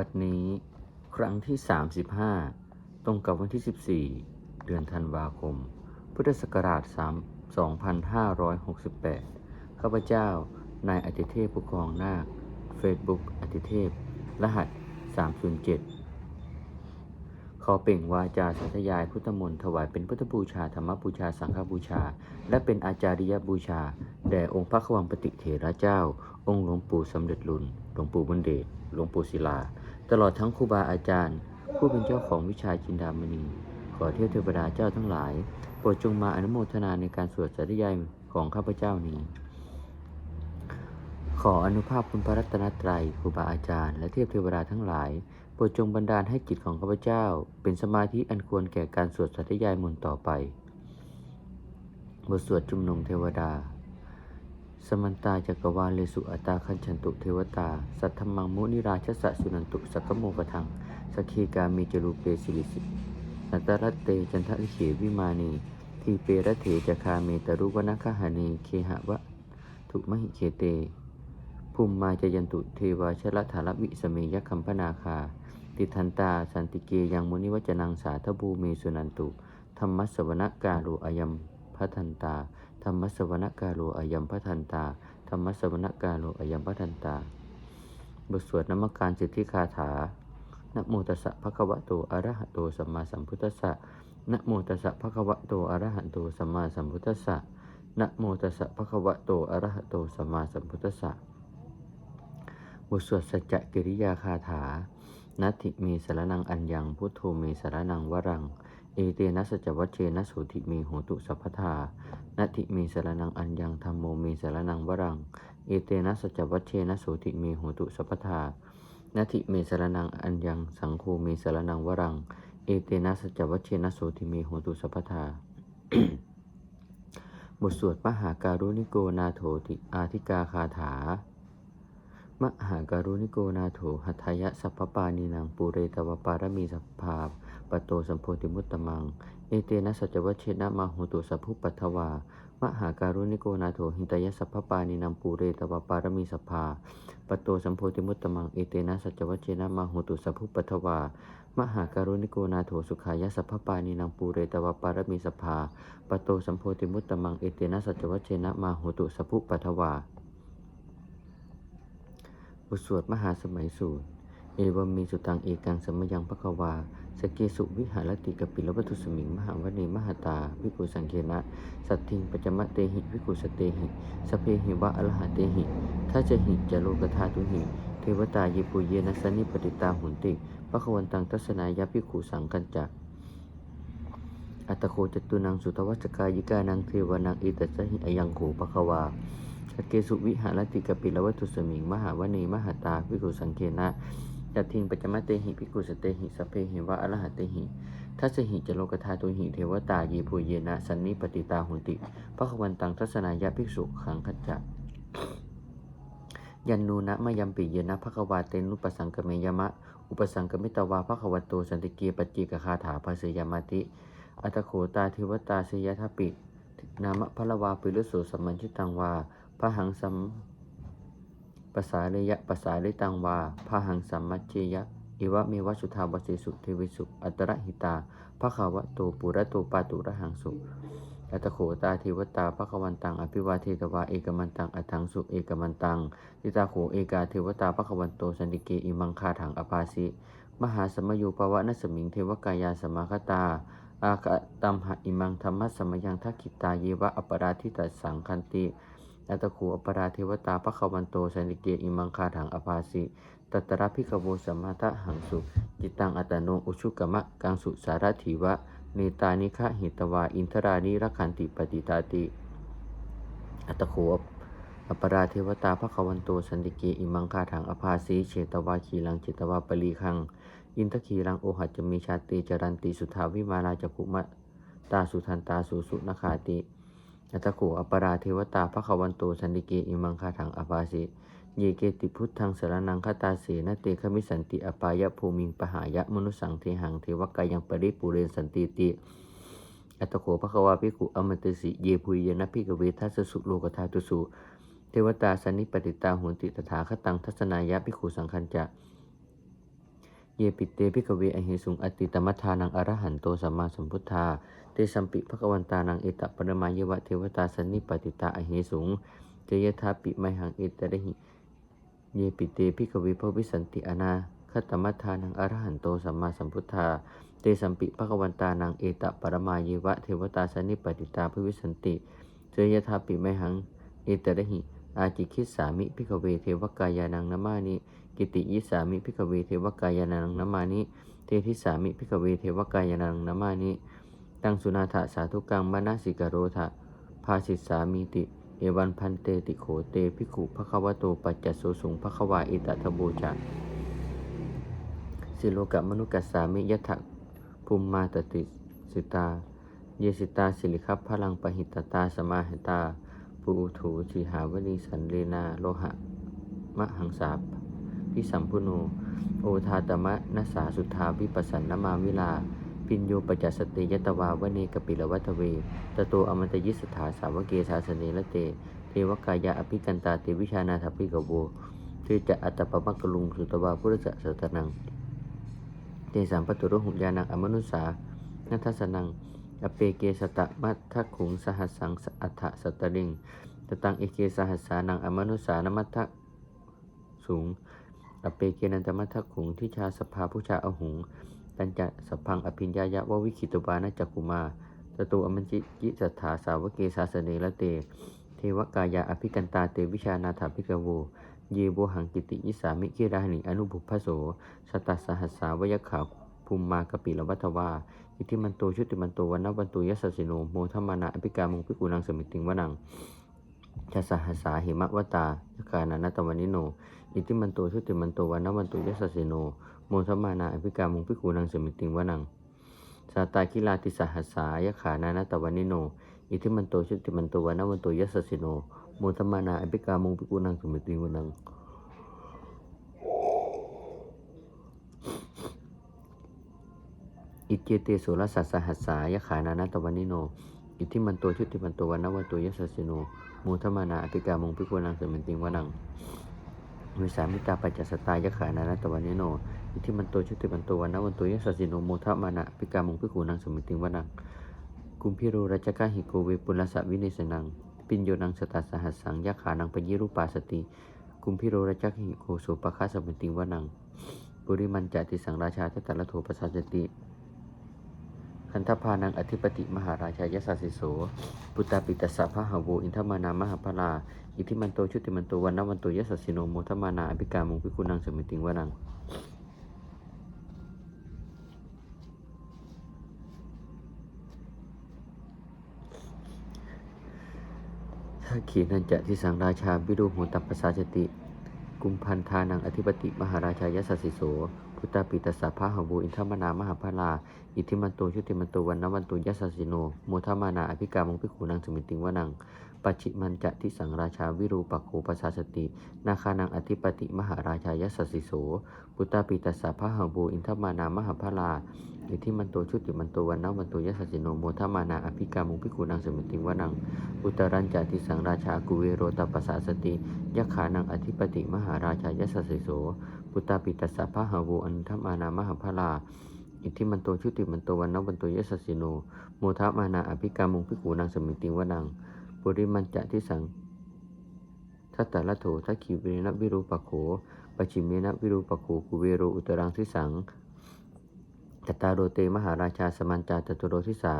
บัดนี้ครั้งที่ 35 ตรงกับวันที่ 14 เดือนธันวาคม พุทธศักราช 2568 ข้าพเจ้านายอติเทพผู้ครองนาค Facebook อติเทพ รหัส 307 ขอเปล่งวาจาสัตยายพุทธมนต์ถวายเป็นพุทธบูชา ธรรมบูชา สังฆบูชา และเป็นอาจาริยบูชา แด่องค์พระขวังปฏิเถระเจ้า องค์หลวงปู่สำเร็จลุนหลวงปู่บุญเดชหลวงปู่ศิลา ตลอดทั้งครูบาอาจารย์ ผู้เป็นเจ้าของวิชาจินดามณี ขอเทพเทวดาเจ้าทั้งหลาย โปรดจงมาอนุโมทนาในการสวดสัตยายของข้าพเจ้านี้ ขออนุภาพคุณพระรัตนตรัยครูบาอาจารย์และเทพเทวดาทั้งหลายโปรดจงบันดาลให้จิตของข้าพเจ้า เป็นสมาธิอันควรแก่การสวดสัตยายมนต์ต่อไป บทสวดจุมนุมเทวดา สมันตาจักรวาลเลสุอัตาคัญชันตุเทวตา สัทธมังมุนิราชสะสุนันตุสักโมกทังสกีกามีจรูเปสิลิสินัตตรัตเตจันทลิเขวิมานีทีเปรเถจคาเมตรุวนคหานีเคหะวะทุมหิเคเตภูมิมาจยันตุเทวาชลธารวิสเมยคัมพนาคา ติทันตาสันติเกยังมุนิวจนังสาธบูเมสุนันตุธรรมสวนกาโลอายัมพัทันตา ธรรมสวนกาโลอายัมพัทันตา ธรรมสวนกาโลอายัมพัทันตา บทสวดนมัการสิทธิคาถา นะโมตัสสะภะคะวะโต อะระหะโต สัมมาสัมพุทธัสสะ นะโมตัสสะภะคะวะโต อะระหะโต สัมมาสัมพุทธัสสะ นะโมตัสสะภะคะวะโต อะระหะโต สัมมาสัมพุทธัสสะ บทสวดสัจจกิริยาคาถา นัตถิเมสารนังอัญญัง พุทโธเมสารนังวรัง เอเตนะสัจวัชเชนะโสุธิเมโหตุสัพพทานัตถิเมสารนังอัญญังธรรมโมเมสารนังวรัง เอเตนะสัจวัชเชนะโสุธิเมโหตุสัพพทานัตถิเมสารนังอัญญังสังโฆเมสารนังวรัง เอเตนะสัจวัชเชนะโสุธิเมโหตุสัพพทาบทสวดมหาการุณิโกนาโถติอาธิกาคาถา มหาการุณิโกนาโถหัตถยะสัพพปานีนางปูเรตวปารมีสัพพา ปโตสัมโพธิมุตตมัง เอเตนะสัจวัชเชนะมาหุตุสัพพุปัทวามหาการุณิโกนาโถหินตยสัพพปานีนางปูเรตวปารมีสัพาปโตสัมโพธิมุตตมังเอเตนะสัจวัชเชนะมาหุตุสัพพุปัทวามหาการุณิโกนาโถสุขายสัพพปานีนางปูเรตวปารมีสัพาปโตสัมโพธิมุตตมังเอเตนะสัจวัชเชนะมาหุตุสัพพุปัทวาบทสวดมหาสมัยสูตร เอวมมีสุตังเอกังสมยังพะคะวา สเกสุวิหารติกปิลวัตุสมิง มหาวเนมหาตา วิกุสังเคนะ สัตทิงปัจมะเตหิวิกุสเตหิ สเพหิวะอรหะเตหิถ้าจะหิจะโลกธาตุหิเทวตาเยปุเยนะสนิปติตาหุนติพระควันตังทัศนายาภิขุสังกันจักอัตโคจตุนังสุตวัชกายิกานังเทวานังอิตัสหิอยังโขภควาสเกสุวิหารติกปิลวัตุสมิง มหาวเนมหาตาภิกุสังเคนะ จัตทิงปัจจมะเตหิภิกขุสเตหิสพเพหิวะอรหะเตหิทัสหิจโลกธาตุหิเทวตาเยภูเยนะสันนิปติตาหุนติพระควันตังทัศนายาภิกษุขังคัจจะยันนูนะมยัมปิเยนะภควาเตนุปสังกเมยมะ อุปสังกมิตวาภควโตสันติเกียปจิกคาถาภาสยามติ อัตโขตาเทวตาสยทปปิ นามะพลวาปิรุโสสัมมัญชิตังวาพระหังสัม ปสาเลยะปสาลิตังวาพหังสัมมัจเจยะ อิวะเมวะสุทาวเสสุเทวิสุอัตระหิตาภควะโตปุระโตปาตุระหังสุอัตโขตาเทวตาภควันตัง อภิวาเทตวา เอกมันตัง อัถังสุเอกมันตังทิตาโขเอกาเทวตาภควันโตสันติเกอิมังคาถังอภาสิ มหาสมโยปวะนสมิงเทวกายาสมาคตา อากะตัมหะอิมังธรรมะสมยังทักขิตาเยวะอปราทิตัสสังคันติ อัตโขอปราเทวตาภควันโตสันติเกอิมังคาถังอภาสิตัตตระพิกโวสัมมาทะหังสุจิตังอัตโนอุชุกมะกังสุสารถีวะเนตานิคะหิตวาอินทรานิรักขันติปฏิตาติ อัตตโขอปราเทวตาภควันโตสันติเกอิมังคาถังอภาสีเฉตวาขีลังเจตวาปลีคัง อินทคีรังโอหัจจะมีชาติจรันติสุทาวิมาลาจักุมะตาสุทันตาสุสุนคาติ อัตตโขอปราเทวตาภควันโตสันติเกอิมังคาถังอภาสิเยเกติพุทธังสรนังคตาเสนะเตขมิสันติอปายะภูมิงปหายะมนุสังเทหังเทวกายังปริปุเรนสันติติ อัตโขภควาภิกขุอมตสิเยภุยนะพิกเวทัสสุโลกธาตุสุเทวตาสันนิปติตาหุนติตถาคตังทัศนายะภิกขุสังคัญจะเยปิเตพิกเวอหิสุงอติตมัทานังอรหันโตสัมมาสัมพุทธา ตสัมปิภควันตานังเอตปรมายวะเทวตาสันนิปติตาอหิสุงเจยทาปิไมหังเอตระหิเยปิเตพิกเวภวิสันติอนาคตมัทานังอรหันโตสัมมาสัมพุทธาเตสัมปิภควันตานังเอตปรมายวะเทวตาสนนิปติตาภวิสันติเจยทาปิไมหังเอตระหิอาจิคิสามิพิกเวเทวกายานังนามานิกิติยิสามิพิกเวเทวกายานังนามานิเททิสามิพิกเวเทวกายานังนามานิ ตังสุนาถาสาธุกังมนาสิกโรทะภาสิสามิติ เอวันพันเตติโขเตภิกขุภควโตปัจจโสสุงภควาอิตทบูจาสิโลกะมนุกัสสามิยถะภูมิมาตติสิตา เยสิตาสิริคัพพลังปหิตตาสมาหิตาปูถูชิหาวลีสันเลนาโลหะมะหังสาพิสัมพุโน โอทาตมะนัสสาสุทธาวิปัสสันนมาวิลา ปิญโยปจัสสติยตวาวเนกปิลวัตเวตโตอมันตยิสถาสาวเกสาสเนละเต เทวกายะอภิกันตาเตวิชานาถปิกโวเทจะอัตตปมักกลุงสุตวาพุทธะสตนัง เตสัมปตุรหุญานังอมนุสานัทสนัง อเปเกสตะมัททะขุงสหัสังสอัฏฐสตริงตตังเอเกสหัสานังอมนุสานมัททะสูง อเปเกนันตมัททะขุงทิชาสภาผู้ชาอหุง ตัญจะสพังอภิญญายะววิคิตวานะจักกุมาตโตอมันจิยิสัทธาสาวเกสาสเนละเต เทวกายาอภิกันตาเตวิชานาถาภิกโวเยโวหังกิติยิสามิกิราหนิอนุบุพโสสตัสสหัสสาวยขาภูมิมากปิลวัตวาอิทิมันโตชุติมันโตวันนวันตุยัสสิโนโมทมมานะอภิกามงพิกุนังสมิติงวนังชัสหัสสาหิมะวตายกานานัตวานิโน อิทิมันโตชุติมันโตวันนวันตุยัสสสิโน โมทมานะอภิกามุงพิกุนังสมิติงวนัง สาตาคิลาติสหัสสายขานานัตวานิโน อิทิมันโตชุติมันโตวันนวันตุยัสสสิโน โมทัมมานะอภิกามุงพิกุนังสมิติงวนังอิเจเตโสรสัสสหัสสายขานานาตวันนิโน อิทิมันโตชุติมันโตวันนวันโตยัสสสิโนมูทมานาอภิกามงพิกุนังสมิติงวนังวิสามิตาปัจจสตายขานานาตวันนิโน อิทิมันโตชุติมันโตวันนวันโตยัสสสิโนมูทมานาอภิกามงพิกุนังสมิติงวนังกุมพิโรรัจกะหิโกเวปุลสะวินิสนัง ปิญโยนังสตัสสหัสสังยขานังปยิรูปาสติกุมพิโรรัจกะหิโกโสปะคาสมิติงวนังปุริมันจติสังราชาเทตตะละโทปสัสสติคันธพานังอธิปติมหาราชายสัสสิโส ปุตตาปิตสสะพะหาโวอินทมานามหาพลา อิทิมันโตชุติมันโตวันนวันโตยสัสสิโนโมทมานาอภิกามงพิกุนังสมิติงวนังาขีนันจะทิสังราชาวิรูโหตัปปสาจติ กุมพันธานังอธิปติมหาราชายสัสสิโส พุทธาปิตสสะพะหาโวอินทมนามหาพลา อิทิมันโตชุติมันโตวันนวันโตยัสสิโนโมทมานาอภิกามงพิขุนังสมิติงวนังปัจฉิมันจะทิสังราชาวิรูปักโขปสาสติ นาคานังอธิปติมหาราชายัสสิโสพุทธาปิตสสะพะหาโวอินทมานามหาพลาอิทิมันโตชุติมันโตวันนวันโตยัสสิโนโมทมานาอภิกามงพิขุนังสมิติงวนัง อุตรัญจติสังราชากุเวโรตปสาสติยะขานังอธิปติมหาราชายัสสสิโส พุตตาปิตัสสะพะหาโวอันธมานามหาพลาอิทธิมันโตชุติมันโตวันนวันโตยัสสิโนโมทะมานาอภิกามุงพิกูนางสมิติวนังปุริมันจะทิสังทัตตะละโถทักขีเวนะวิรูปโขปชิเมนะวิรูปโขกุเวโรอุตรังทิสังตตาโรเตมหาราชาสมันจาตตุโรทิสา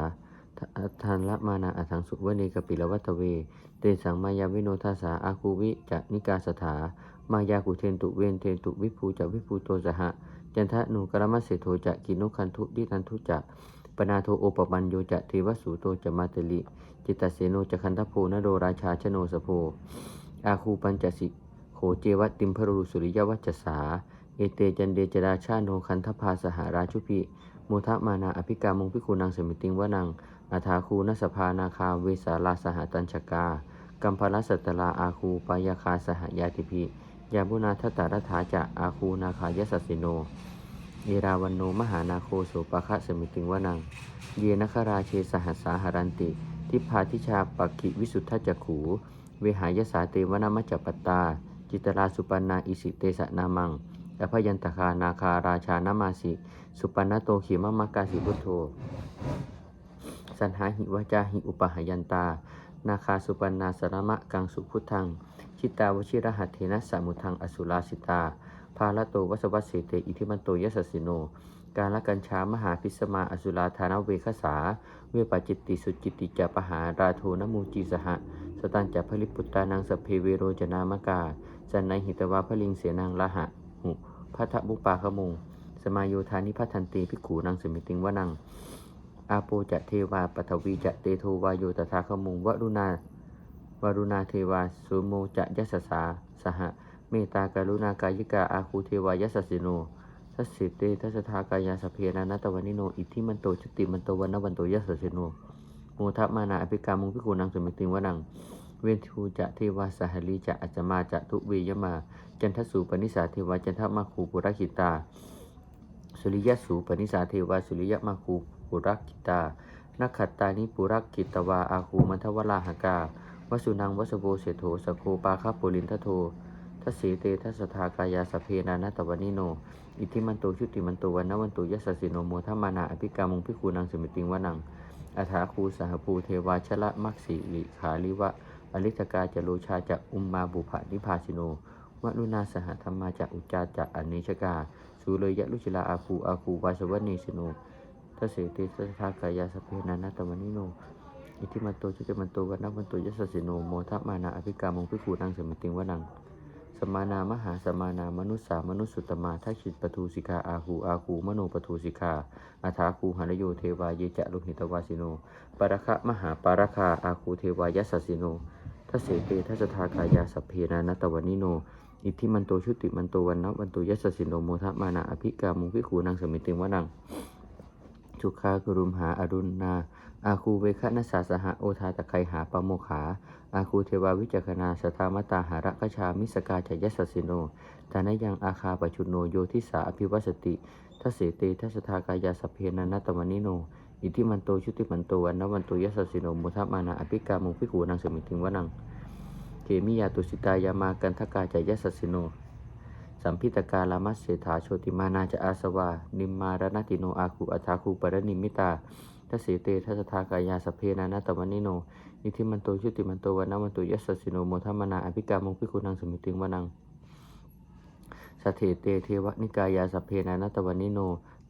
ทานละมานาอัทังสุวเนกปิลวัตเว เตสังมายาวิโนทาสาอาคูวิจะนิกาสถา มายากุเทนตุเวนเทนตุวิภูจะวิภูโตสหะจันทะนุกรมัสเสโทจะกินุคันทุดิทันทุจะปนาโทโอปปัญโยจะเทวสูโตจะมาตลิจิตตเสโนจะคันทโพนโดราชาชโนสโพอาคูปัญจสิโขเจวติมพรุสุริยวัจสาเอเตจันเดจดาชาโนคันทพาสหาราชุพิโมทะมานาอภิกามงพิคูนางสมิติงวนังอาทาคูนสภานาคาเวสาลาสหตัญชกากัมพลสัตตลาอาคูปายาคาสหยาติพิ ยาบุนาทตารถาจะอาคูนาคายสัสสิโนเอราวันโนมหานาโคโสปะคะสมิติงวนัง เยนคราเชสหัสสาหารันติ ทิพาทิชาปักขิวิสุทธจักขู เวหายสาเตวนามจจปตา จิตราสุปันนาอิสิเตสะนามังอภยันตคานาคาราชานามาสิ สุปันนโตขีมะมะกาสิพุทโธ สันหาหิวจาหิอุปหายันตา นาคาสุปันนาสรมะกังสุพุทธัง ชิตาวชิรหัตเทนะสามุทังอสุราสิตา ภาละโตวัสวัสเสเตอิทิมันโตยสสสิโน การละกัญชามหาพิสมาอสุราธานเวคสา เวปจิตติสุจิตติจะปหาราโทนมูจีสหะ สตันจะผลิปุตตานังสเพเวโรจนามกาจันในหิตวาพลิงเสนังละหะหุพัทบุปาขมุงสมาโยธานิพัทันติพิกขูนังสมิติงวนังอาโปจะเทวาปทวีจะเตโทวาโยตถาขมุงวรุณา วรุณาเทวาสุโมจะยัสสาสหะเมตากรุณากายิกาอาคูเทวายัสสิโนทัสสิเตทัสทากายาสเพนานัตวานิโนอิทธิมันโตจติมันโตวันนวันโตยัสสิโนโมทัมานาอภิกามุงพิกุนังสมิติงวนังเวนทูจะเทวาสหลีจะอัจมาจะทุเวยมา จันทสูปนิสาเทวาจันทมาคูปุรคิตา สุริยสูปนิสาเทวาสุริยมาคูปุรคิตานักขัตตานิปุรคิตวาอาคูมัทวราหกา วสุนังวสโบเสโถสโคปาคาปุลินทโททัสีเตทัสทากายาสเพนานัตวานิโน อิทิมันโตชุติมันโตวันนวันโตยัสสิโนโมทัมมานาอภิกามุงพิคูนังสมิติงวนังอัฐาคูสหภูเทวาชละมักสีลิขาลิวะ อลิทกาจะโลชาจะอุมมาบุภานิพาสิโนวนุนาสหธรรมาจะอุจาจะอเนชกา สูเลยยะลุชิลาอาคูอาคูวาสวเนสิโนทัสเสเตทัสทากายาสเพนานัตวานิโน อิทธิมันโตชุติมันโตวันนวันโตยัสสสิโนโมทัมานาอภิกามงพิคูนังสมิติงวนังสมานามหาสมานามนุษสามนุษสุตมาทักขิตปทูสิกาอาหูอาหูมโนปทูสิกาอาถาคูหานโยเทวาเยจะลุหิตวาสิโนปารคะมหาปารคาอาคูเทวายัสสสิโนทัสเสเตทัสทากายาสัพเพนานัตวานิโน อิทธิมันโตชุติมันโตวันนวันโตยัสสสิโนโมทะมานาอภิกามุงพิขูนังสมิติงวนังชุคากรุมหาอรุณนา อาคูเวคะนัสาสหะโอทาตะไคหาปโมขา อาคูเทวาวิจักนาสทามตาหาระกชามิสกาจยัสสิโนทานยังอาคาปชุนโนโยทิสาอภิวัสติทัสเตทัสทากายาสเพนันตวานิโน อิทิมันโตชุติมันโตวันนวันโตยัสสิโนโมทัมานาอภิกามุพิขูนังสมิติงวนังเกมิยาตุสิตายามากันทกาจยัสสิโนสัมพิตกาลามัสเสถาโชติมานาจะอาสวา นิมมารณติโนอาคูอัฐาคูปรนิมิตา ทัสเสเตทัสทากายาสเพนานาตวานิโนอิทธิมันโตชุติมันโตวันนวันโตยัสสสิโนโมทัมนาอภิกามงพิคุนังสมิติงวนังสเถเตเทวนิกายาสเพนานาตวานิโน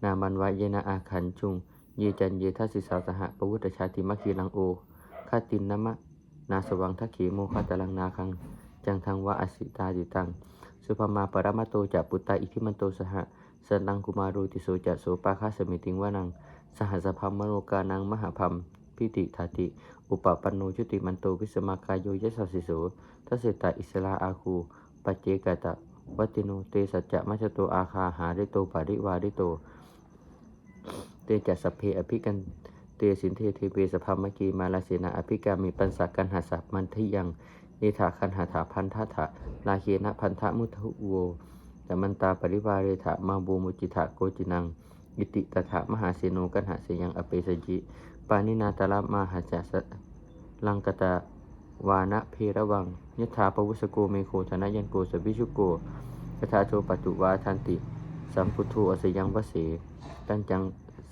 นามันวะเยนะอาขันจุง เยจันเยทัสสิสาสหะปวุตชาติมัคีลังโอคาตินนมะ นาสวังทักขีโมคาตลังนาคัง จังทังวะอสิตาดิตัง สุภมาปรมาโตจะปุตตาอิทิมันโตสหะสนังกุมารูติโสจะโสปาคาสมิติงวานัง สหัสพัมมโนกานังมหาพัมพิติทาติ อุปปันโนชุติมันโตวิสมากายโยยสัสสิโสทัสเสตาอิสลาอาคูปัจเจกตะวัติโนเตสัจจะมัชโตอาคาหาริโตปาริวาริโต เตจัสสพเพอภิกันเตสินเทเทเปสภามกีมาลาเสนาอภิกามิปันสักกันหาสัพมันทยังเนถาคันหาถาพันธะถะลาเคนะพันธะมุทุโวแต่มันตาปริวาเรถะมาบูมุจิถะโกจินัง อิติตถะมหาเสโนกันหาเสยังอเปสจิปานินาตาลมาหาจัสลังกตาวานะเพระวังยถาปวุสโกเมโคธนยันโกสวิชุโกกทาโทปัจุวาทันติสัมพุทโธอสยังวเสตันจัง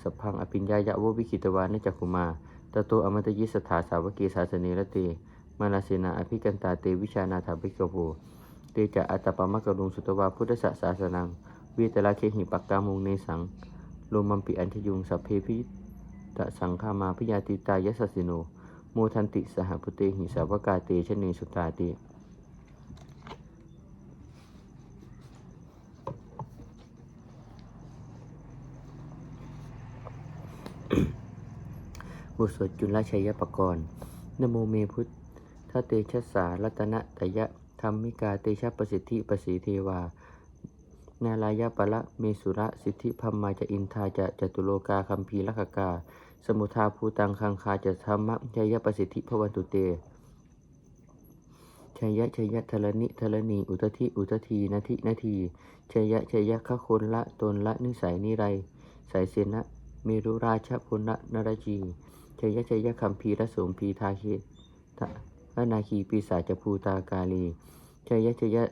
สพังอภิญญายะววิคิตวานจักุมาตโตอมตยิสถาสาวกีสาสเนระเตมาลาเสนาอภิกันตาเตวิชานาถาภิกขโภเตจะอัตปามะกรุงสุตวาพุทธศาสนังวิตละเคหิปักกามุงเนสัง โลมัมปิอัญชยุงสัพเพพิตะสังฆามาพิยาติตายสสสิโนโมทันติสหพุเตหิสาวกาเตชเนสุตาเตบุตรสวดจุลชัยปกรณ์นโมเมพุทธเตชะสารัตนะตยะธรรมิกาเตชะประสิทธิประสีเทวา นาลายะปะละเมสุระสิทธิพัมมาจะอินทาจะจตุโลกาคัมภีรคกา สมุทาภูตังคังคาจะธรรมะชัยประสิทธิพวันตุเตชัยยะชัยยะทลนิทลนีอุตทิอุตทีนาทินาทีชัยยะชัยยะขะคนละตนละนิสัยนิไร สายเสนะเมรุราชพุลนรจีชัยยะชัยยะคัมภีรสมพีทาเคทะนาคีปีศาจภูตากาลีชัยยะชัยยะ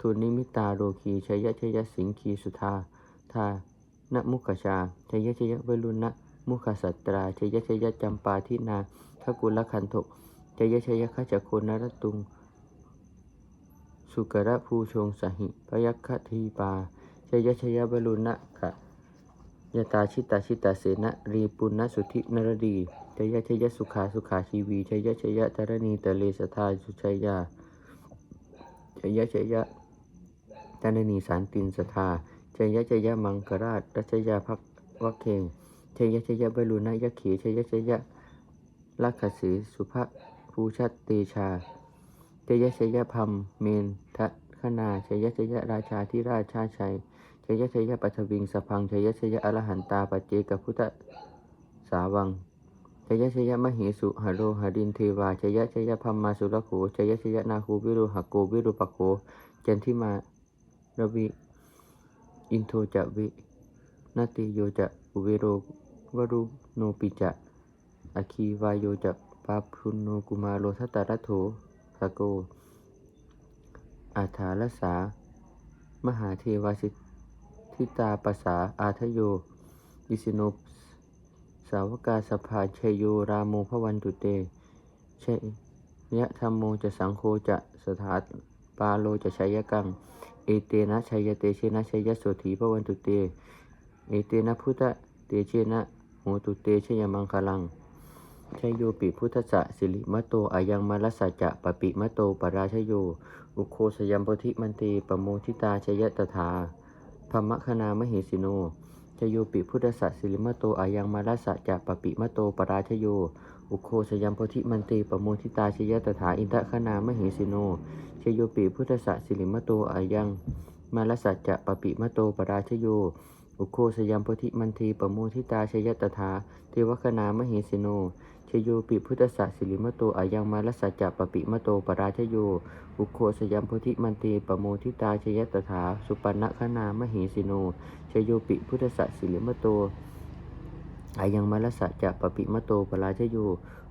ทุนิมิตาโรคีชยชยสิงคีสุธาทานะมุขชาชยชยเวรุณะมุขสัตราชยชยจำปาทินาทกุลคันโทชยชยขจโคนรตุง สุกระภูชงสหิพยัคทีปาชยชยเวรุณะกะยตาชิตาชิตาเสนะรีปุณณสุธินรดีชยชยสุขาสุขาชีวีชยชยตรณีตะเลสทาสุชัยยาชยชย ตรณีสารตินสทาชยชยมังกราชรัชยาภักวักเคงชยชยเวรุณะยะขีชยชยลักขสีสุภภูชัตเตชาชยชยพัมเมนทะคณาชยชยราชาธิราชชาชัยชยชยปัทวิงสพังชยชยอรหันตาปเจกพุทธสาวังชยชยมหิสุหโรหดินเทวาชยชยพัมมาสุรโขชยชยนาคูวิรุหโกวิรุปโขจันทิมา ระวิ อินโทจะวินาติโยจะอุเวโรวรุโนปิจะอคีวายโยจะปาพุนโนกุมาโรทัตตารโถสโก อาถาลสา มหาเทวสิทิตาปสาอาทโยอิสิโนสาวกาสภาชยโยราโมพวันตุเตชยะธรรมโมจะสังโฆจะสถาปาโลจะชัยกัง เอเตนะชัยเตเชนะชัยโสถีพระวันตุเต เอเตนะพุทธเตเชนะโหตุเตชยมังคลังชยโยปิพุทธะสิริมะโตอายังมาลสัจจะปปิมะโตปราชโย อุโคสยัมปทิมันเตปโมทิตาชยตถาพมคณามหิสิโนชโยปิพุทธะสิริมะโตอายังมาลสัจจะปปิมะโตปราชโย อุโคสยัมปทิมันเตปโมทิตาชยตถาอินทคณามหิสิโน ชโยปิพุทธะสิริมโตอายังมาลสัจจะปปิมโตปราชโย อุโคสยัมปทิมันเตปโมทิตาชยตถาเทวคณามหิสิโนชโยปิพุทธะสิริมโตอายังมาลสัจจะปปิมโตปราชโย อุโคสยัมโพธิมันเตปโมทิตาชยตถาสุปันนคณามหิสิโนชโยปิพุทธะสิริมโตอายังมาลสัจจะปปิมโตปราชโย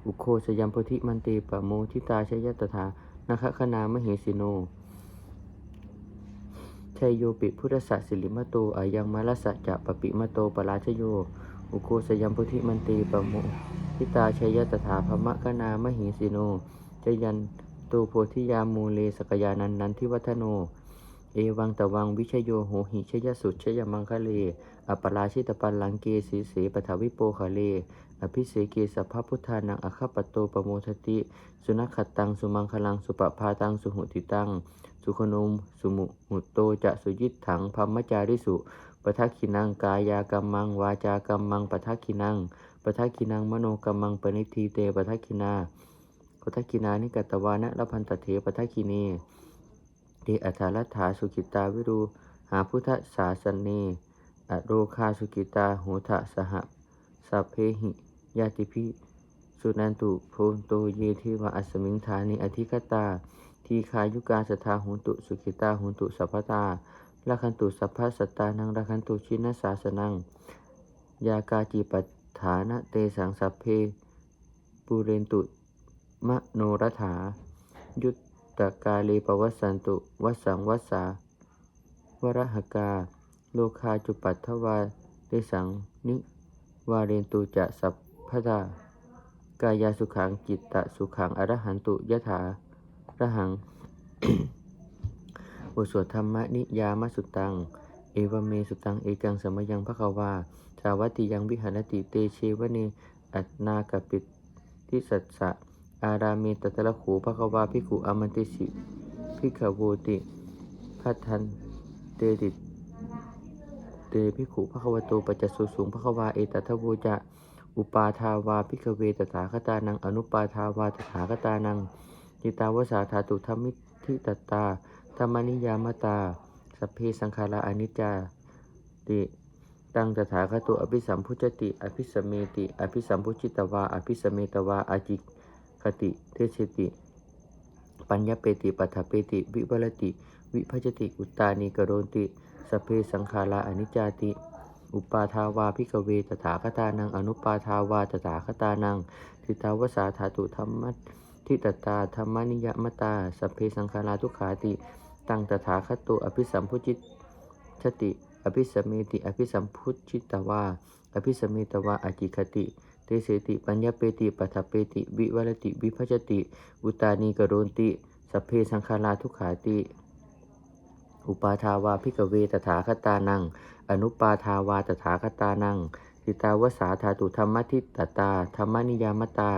อุโคสยัมโพธิมันเตปโมทิตาชยตถา นาคคณามหิสิโนชัยโยปิพุทธะสิริมะโตอายังมาลสัจะปปิมะโตปราชโย อุโคสยัมโพธิมันเตปโมทิตาชัยตถาภมะกนามหิสิโนจยันตูโพธิยามูเลสกยานันนันทิวัฒโน เอวังตะวังวิชโยโหหิชยสุดชยมังคะเลอัปปราชิตปัลลังเกสีเสปทวิโปคะเล อภิเสเกสัพพพุทธานังอคปโตปโมทติ สุนัขขตัง สุมังคลัง สุปภาตัง สุหุติตัง สุขนุมสุมุหุตโต จะสุยิตถังพัมมจาริสุปทักขินัง กายากรรมัง วาจากรรมังปทักขินังปทักขินัง มโนกัมมัง ปณิทีเตปทักขินาปทักขินานิกัตตวานะละพันตเถปทักขิเนเตอัฏฐาลัฐาสุขิตาวิรูหาพุทธศาสเนอโรคาสุกิตาโหทะสหสัพเพหิ ยาติพิสุนันตุโพนโตเยเทวะอัสมิงฐานิอธิกตา ทีคายุกาสทาโหนตุสุขิตาโหนตุสัพพตาละคันตุสัพพสัตตานังละคันตุชินสาสนัง ยากาจิปัฏฐานะเตสังสัพเพปุเรนตุมโนรถา ยุตตกาเลปวัสสันตุวัสสังวัสสาวรหกา โลคาจุปัตถวาเตสังนิวาเรนตุจะสัพ พทากายาสุขังจิตตะสุขังอรหันตุยะถาระหังบทสวดธรรมนิยามสุตัง เอวเมสุตัง เอกังสมยังพระกวาชาวัติยังวิหารติเตเชวเนอัตนากปิทิสัสสะ อารามีตตะละขูพระกวาพิขุอมันติสิพิขโวติพัทันเตติเตพิขุพระควโตปัจจสุสูงพระควาเอตัทะโวจะ อุปาทาวาพิกเวตถาคตานัง อนุปาทาวาตถาคตานังจิตาวสาธาตุธรรมิทิตตาธรรมนิยามตาสเพสังขาราอนิจจาติตังตถาคตุอภิสัมพุจติ อภิสเมติ อภิสัมพุจิตวา อภิสเมตวาอาจิคติเทชติ ปัญญเปติปัฏฐเปติ วิวรติ วิภัจติ อุตตานิกโรติสเพสังขาราอนิจจาติ อุปาทาวาพิกเวตถาคตานัง อนุปาทาวาตถาคตานังทิตาวสาธาตุธรรมทิตตาธรรมนิยมตาสัพเพสังขาราทุขาติ ตังตถาคตโตอภิสัมพุจิตชติอภิสมเมติอภิสัมพุจิตวาอภิสมเมตวาอจิคติเตเสติปัญญเปติปัฏฐเปติวิวรติวิภัจติ อุตานีกโรนติ สัพเพสังขาราทุขาติ อุปาทาวาพิกเวตถาคตานัง อนุปาทาวาตถาคตานังติตาวสาธาตุธรรมทิตตตาธรรมนิยามตา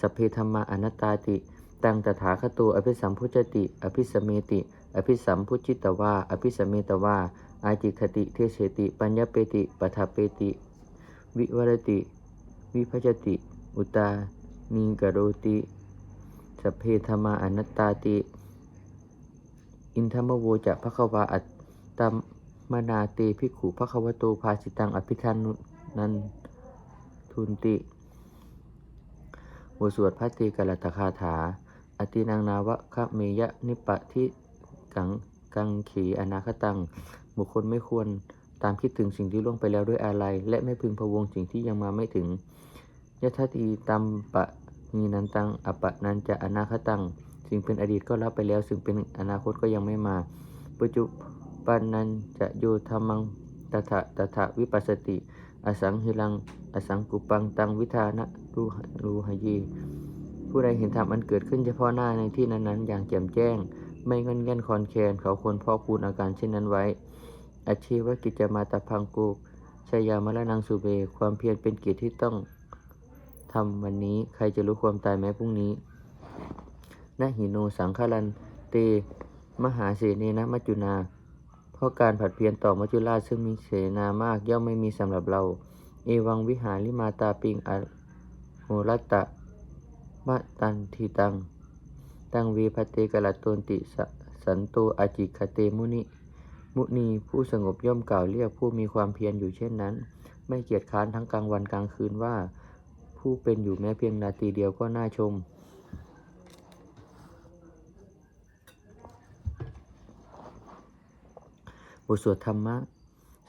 สพเพธรรมาอนัตตาติ ตังตถาคโตอภิสัมพุจติ อภิสมเมติ อภิสัมพุจิตวาอภิสมเมตวาอาจิคติเทเสติ ปัญญเปติปัฏฐเปติ วิวรติ วิภัจติ อุตานีกโรติสพเพธรรมาอนัตตาติ อินทมโวจะภควาอัตตมนาเตภิขุภควโตภาสิตังอภิธานุนันทุนติบทสวดพระตรีกรัตคาถา อตินังนาวะคะเมยะนิปะทิกังกังขีอนาคตัง บุคคลไม่ควรตามคิดถึงสิ่งที่ล่วงไปแล้วด้วยอะไร และไม่พึงพะวงสิ่งที่ยังมาไม่ถึงยะทัตีตัมปะมีนันตังอปะนันจะอนาคตัง สิ่งเป็นอดีตก็รับไปแล้ว สิ่งเป็นอนาคตก็ยังไม่มา ปัจจุบันนั้นจะโยธรรมังตถะตถะวิปัสสติ อสังหิลัง อสังกุปังตังวิธานะรูหรูหยีผู้ใดเห็นธรรมอันเกิดขึ้นเฉพาะหน้าในที่นั้นๆ อย่างแจ่มแจ้ง ไม่งินเงันคอนแคนเขาควรพอกพูนอาการเช่นนั้นไว้ อาชีวกิจมาตาพังกูชายามละนังสุเบ ความเพียรเป็นกิจที่ต้องทำวันนี้ ใครจะรู้ความตายแม้พรุ่งนี้ นะหิโนสังฆลันเต มหาเสเนนะมัจจุนา เพราะการผัดเพียรต่อมัจจุราชซึ่งมีเสนามากย่อมไม่มีสำหรับเรา เอวังวิหาริมาตาปิงอโหรัตตะมะตันทีตัง ตังวีพเตกลตโตนติสสันโตอาจิคเตมุนิ มุนีผู้สงบย่อมกล่าวเรียกผู้มีความเพียรอยู่เช่นนั้น ไม่เกียจค้านทั้งกลางวันกลางคืนว่า ผู้เป็นอยู่แม้เพียงนาทีเดียวก็น่าชม บทสวดธรรมะ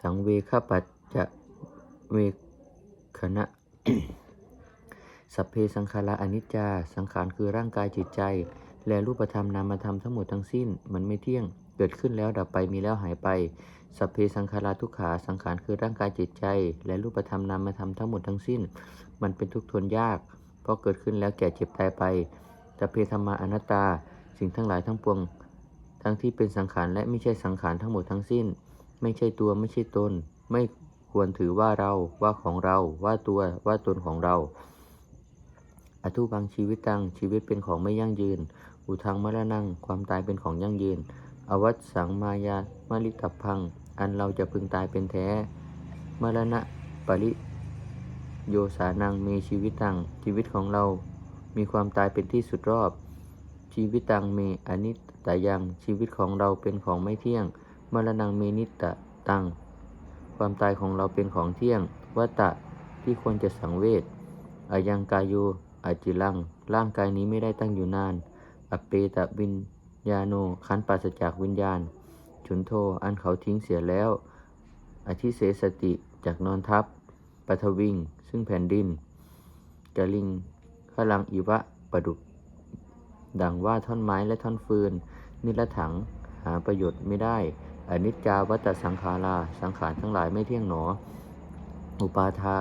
สังเวคปัจจะเวคณะสัพเพสังขาราอนิจจา สังขารคือร่างกายจิตใจ และรูปธรรมนามธรรมทั้งหมดทั้งสิ้น มันไม่เที่ยง เกิดขึ้นแล้วดับไปมีแล้วหายไป สัพเพสังขาราทุกขา สังขารคือร่างกายจิตใจ และรูปธรรมนามธรรมทั้งหมดทั้งสิ้น มันเป็นทุกข์ทนยาก เพราะเกิดขึ้นแล้วแก่เจ็บตายไป สัพเพธรรมาอนัตตา สิ่งทั้งหลายทั้งปวง ทั้งที่เป็นสังขารและไม่ใช่สังขารทั้งหมดทั้งสิ้น ไม่ใช่ตัวไม่ใช่ตน ไม่ควรถือว่าเราว่าของเรา ว่าตัวว่าตนของเรา อทุบังชีวิตตังชีวิตเป็นของไม่ยั่งยืน อุทังมรณังความตายเป็นของยั่งยืน อวัตสังมายามาลิตับพัง อันเราจะพึงตายเป็นแท้ มรณะปริโยสานังมีชีวิตตังชีวิตของเรา มีความตายเป็นที่สุดรอบ ชีวิตตังเมอนิจ ตตยังชีวิตของเราเป็นของไม่เที่ยง มรณงเมนิตตตัง ความตายของเราเป็นของเที่ยงวัตตะที่ควรจะสังเวชอายังกายโยอาจิลัง ร่างกายนี้ไม่ได้ตั้งอยู่นาน อเปตะวิญญาโน ขันปราศจากวิญญาณ ฉุนโท อันเขาทิ้งเสียแล้ว อธิเสสติจากนอนทับปทวิง ซึ่งแผ่นดินกลิงขลังอีวะประดุกดังว่าท่อนไม้และท่อนฟืน นิรถังหาประโยชน์ไม่ได้ อนิจจาวัตสังขาราสังขารทั้งหลายไม่เที่ยงหนอ อุปาทา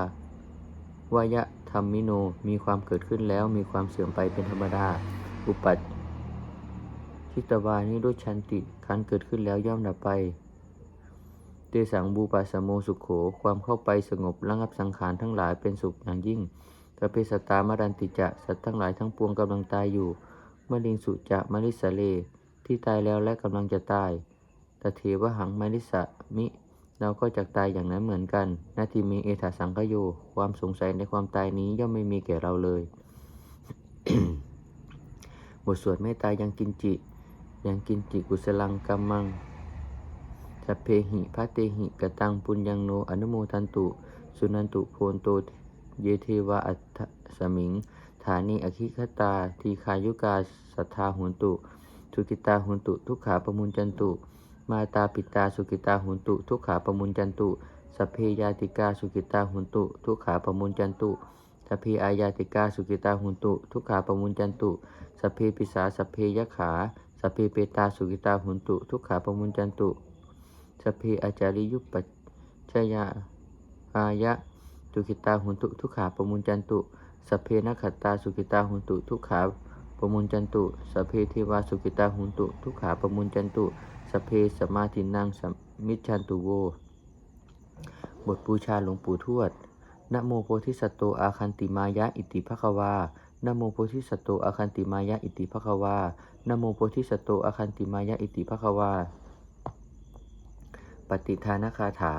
วายะธรรมิโนมีความเกิดขึ้นแล้วมีความเสื่อมไปเป็นธรรมดา อุปัตทิตวานิโรชันติการเกิดขึ้นแล้วย่อมดับไปเตสังบูปัสโมสุขโข ความเข้าไปสงบระงับสังขารทั้งหลายเป็นสุขอย่างยิ่งกะเพสตามารันติจะ สัตว์ทั้งหลายทั้งปวงกำลังตายอยู่มะลิงสุจะมะลิสเล ที่ตายแล้วและกำลังจะตายตเทวหังมะลิสะมิ เราก็จะตายอย่างนั้นเหมือนกัน นาทีมีเอถาสังกโย ความสงสัยในความตายนี้ย่อมไม่มีแก่เราเลย บทสวดเมตตายังกินจิ ยังกินจิกุสลังกัมมังสัพเพหิพระเตหิกตังปุญญังโนอนุโมทันตุ สุนันตุโพนโตเยเทวะอัตสมิง ฐานีอคิคตาทีคายุกาสัทธาหุนตุ สุกิตาหุนตุ ทุกขาปมุญจันตุ มาตาปิตาสุกิตาหุนตุ ทุกขาปมุญจันตุสัพเพยาติกาสุกิตาหุนตุ ทุกขาปมุญจันตุสัพเพอายาติกาสุกิตาหุนตุ ทุกขาปมุญจันตุสัพเพปิสาสัพเพยขาสัพเพเปตาสุกิตาหุนตุ ทุกขาปมุญจันตุสัพเพอาจาริยุปัจชยาอายะทุกิตาหุนตุ ทุกขาปมุญจันตุสัพเพนักขตาสุกิตาหุนตุ ทุกขา ปรมุญจันตุสเพเทวาสุกิตาหุนตุ ทุกขาปรมุญจันตุสัพเพสมาทินังสัมมิจฉันตุโว บทบูชาหลวงปู่ทวดนโมโพธิสัตว์โตอาคันติมายะอิติภควานโมโพธิสัตว์โตอาคันติมายะอิติภควานโมโพธิสัตว์โตอาคันติมายะอิติภควา ปฏิทานคาถา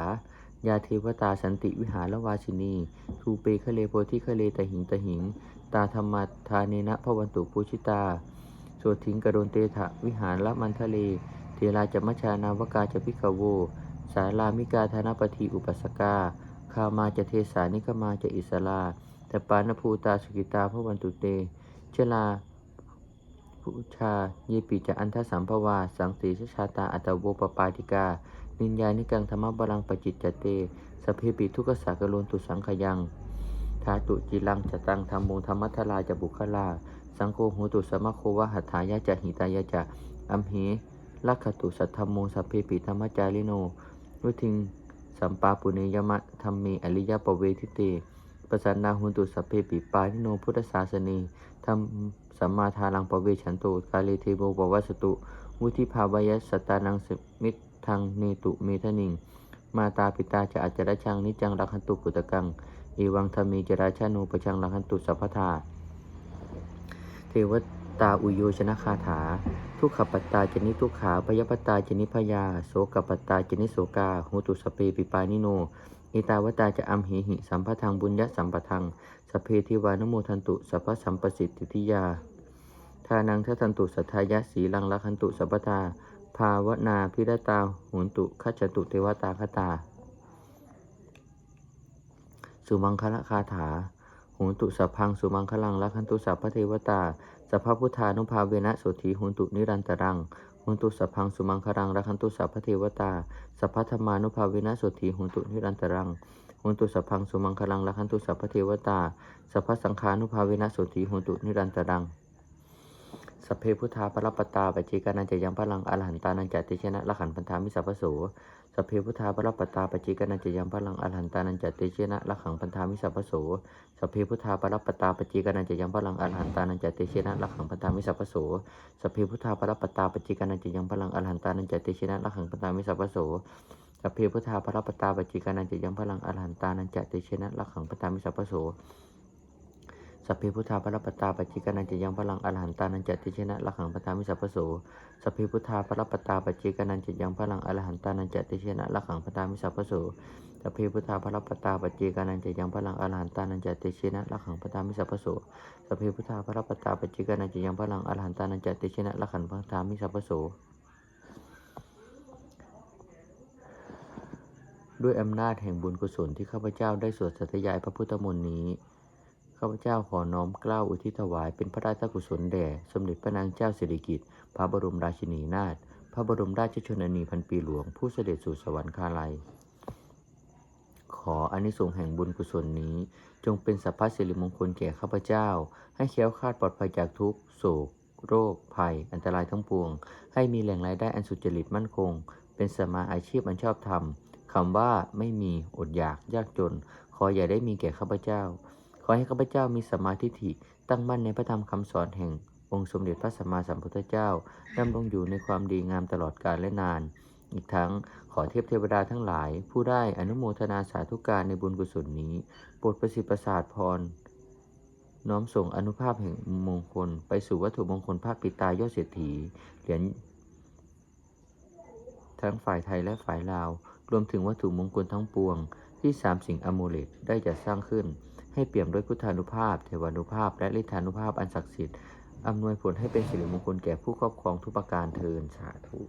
ยาเทวตาสันติวิหารวาชินี ทูเปคะเลโพธิคะเลตหิงตหิง ตาธรรมทาเนนะพวันตุปูชิตาโสทิงกระโดนเตถะวิหารละมันทะเลเทราจมัชานาวกาจะพิกโว สาลามิกาธนปทีอุปสกาคามาจะเทสานิกมาจะอิสลาแต่ปานภูตาสุกิตาพระวันตุเต เชลาพุชาเยปิจะอันทสัมภวา สังสีชชาตาอัตโวปปาติกา นินยานิกังธรรมบาลังปจิจจเตสเพปิทุกขสากโลนตุสังขยัง ทาตุจิลังจตังธรรมโมธรรมัทลาจะบุคลา สังโฆโหตุสมะโควะหัตถายะจะหิตายะจะอัมเหลักขตุสัทธมโมสัพเพปิธรรมจาริโนวุทิงสัมปาปุเนยมะธรรมเมอริยปเวทิเตปสันนาหุนตุสัพเพปิปานิโนพุทธศาสเนธรรมสัมมาทารังปเวชันโตกาเลเทโบปวัสตุ วุธิภาวายสตตานังสมิตทางเนตุเมทนิง มาตาปิตาจะอาจระชังนิจังรักขันตุปุตตะกัง เอวังธรรมีจราชานุปชังรักขันตุสัพพทา เทวตาอุโยชนะคาถา ทุกขปตาจนิทุกขาพยปตาจนิพยา โสกปตาจนิโสกาโหตุสเปปิปานิโนอิตาวตาจะอัมเหหิ สัมปทังบุญยะสัมปทังสเพทิวานโมทันตุสัพพสัมปสิทธิทิยาทานังทัทันตุสัทธายะสีลังลักขันตุสัพพทา ภาวนาพิรตาหุนตุขัจตุเทวตาคตา สุมังคละคาถาโหนตุสัพพังสุมังคลังละคันตุสัพพเทวตาสัพพพุทธานุภาเวนะโสถีโหนตุนิรันตรังโหนตุสัพพังสุมังคลังละคันตุสัพพเทวตาสัพพธรรมานุภาเวนะโสถีโหนตุนิรันตรังโหนตุสัพพังสุมังคลังละคันตุสัพพเทวตาสัพพสังฆานุภาเวนะโสถีโหนตุนิรันตรังสัพเพพุทธาปรปตาปจเจกานันจะยังพลังอรหันตานันจะติชนะละขันพันธามิสัพพโส สพเพพุทธาปรปตาปจเจกนันจะยังพลังอรหันตานันจะติชนะละขังพันธามิสัพพโสสพเพพุทธาปรปตาปจเจกนันจะยังพลังอรหันตานันจะติชนะละขังพันธามิสัพพโสสพเพพุทธาปรปตาปจเจกนันจะยังพลังอรหันตานันจะติชนะละขังพันธามิสัพพโสสพเพพุทธาปรปตาปจเจกนันจะยังพลังอรหันตานันจะติชนะละขังพันธามิสัพพโส สัพเพพุทธาปรปตาปจิกานันจะยังพลังอรหันตานันจะติชนะละขังปทามิสัพพโสสัพเพพุทธาปรปตาปจิกานันจะยังพลังอรหันตานันจะติชนะละขังปทามิสัพพโสสัพเพพุทธาปรปตาปจิกานันจะยังพลังอรหันตานันจะติชนะละขังปทามิสัพพโสสัพเพพุทธาปรปตาปจิกานันจะยังพลังอรหันตานันจะติชนะละขังปทามิสัพพโสด้วยอำนาจแห่งบุญกุศลที่ข้าพเจ้าได้สวดสัตยายพระพุทธมนต์นี้ ข้าพเจ้าขอน้อมเกล้าอุทิศถวายเป็นพระราชกุศลแด่ สมเด็จพระนางเจ้าสิริกิติ์พระบรมราชินีนาถพระบรมราชชนนีพันปีหลวง ผู้เสด็จสู่สวรรคาลัย ขออานิสงส์แห่งบุญกุศลนี้ จงเป็นสัพพสิริมงคลแก่ข้าพเจ้า ให้แคล้วคลาดปลอดภัยจากทุกโศก โรค ภัย อันตรายทั้งปวง ให้มีแหล่งรายได้อันสุจริตมั่นคง เป็นสมาอาชีพอันชอบธรรมคำว่าไม่มีอดอยากยากจน ขออย่าได้มีแก่ข้าพเจ้า ขอให้ข้าพเจ้ามีสมาทิฏฐิตั้งมั่นในพระธรรมคำสอนแห่งองค์สมเด็จพระสัมมาสัมพุทธเจ้าดำรงอยู่ในความดีงามตลอดกาลและนาน อีกทั้งขอเทพเทวดาทั้งหลาย ผู้ได้อนุโมทนาสาธุการในบุญกุศลนี้โปรดประสิทธิ์ประสาทพร น้อมส่งอนุภาพแห่งมงคล ไปสู่วัตถุมงคลภาคปิตายอดเศรษฐีเหรียญทั้งฝ่ายไทยและฝ่ายลาว รวมถึงวัตถุมงคลทั้งปวง ที่สามสิ่งอโมเลตได้จัดสร้างขึ้น ให้เปี่ยมด้วยพุทธานุภาพ เทวานุภาพ และฤทธานุภาพอันศักดิ์สิทธิ์อำนวยผลให้เป็นสิริมงคลแก่ผู้ครอบครองทุกประการเทินสาธุ